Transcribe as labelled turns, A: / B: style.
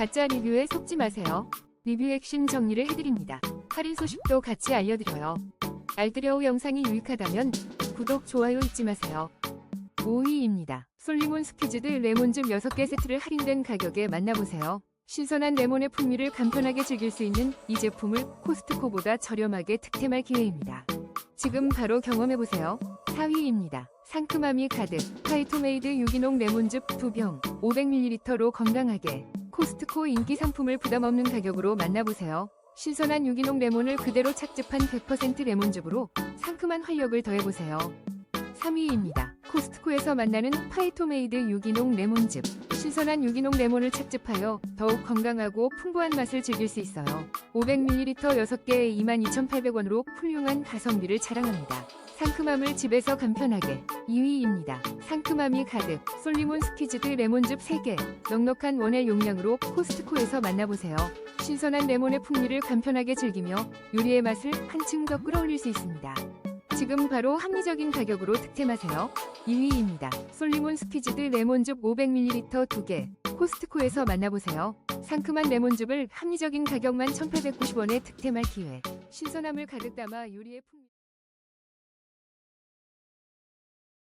A: 가짜 리뷰에 속지 마세요. 리뷰 핵심 정리를 해드립니다. 할인 소식도 같이 알려드려요. 알뜰여우 영상이 유익하다면 구독, 좋아요 잊지 마세요. 5위입니다. 솔리몬 스퀴즈드 레몬즙 6개 세트를 할인된 가격에 만나보세요. 신선한 레몬의 풍미를 간편하게 즐길 수 있는 이 제품을 코스트코보다 저렴하게 득템할 기회입니다. 지금 바로 경험해보세요. 4위입니다. 상큼함이 가득 파이토메이드 유기농 레몬즙 2병 500ml로 건강하게 코스트코 인기 상품을 부담 없는 가격으로 만나보세요. 신선한 유기농 레몬을 그대로 착즙한 100% 레몬즙으로 상큼한 활력을 더해보세요. 3위입니다. 코스트코에서 만나는 파이토메이드 유기농 레몬즙. 신선한 유기농 레몬을 착즙하여 더욱 건강하고 풍부한 맛을 즐길 수 있어요. 500ml 6개에 22,800원으로 훌륭한 가성비를 자랑합니다. 상큼함을 집에서 간편하게 2위입니다. 상큼함이 가득 솔리몬 스퀴즈드 레몬즙 3개 넉넉한 원액 용량으로 코스트코에서 만나보세요. 신선한 레몬의 풍미를 간편하게 즐기며 요리의 맛을 한층 더 끌어올릴 수 있습니다. 지금 바로 합리적인 가격으로 득템하세요. 2위입니다. 솔리몬 스퀴즈드 레몬즙 500ml 2개 코스트코에서 만나보세요. 상큼한 레몬즙을 합리적인 가격만 1,890원에 득템할 기회. 신선함을 가득 담아 요리의 풍미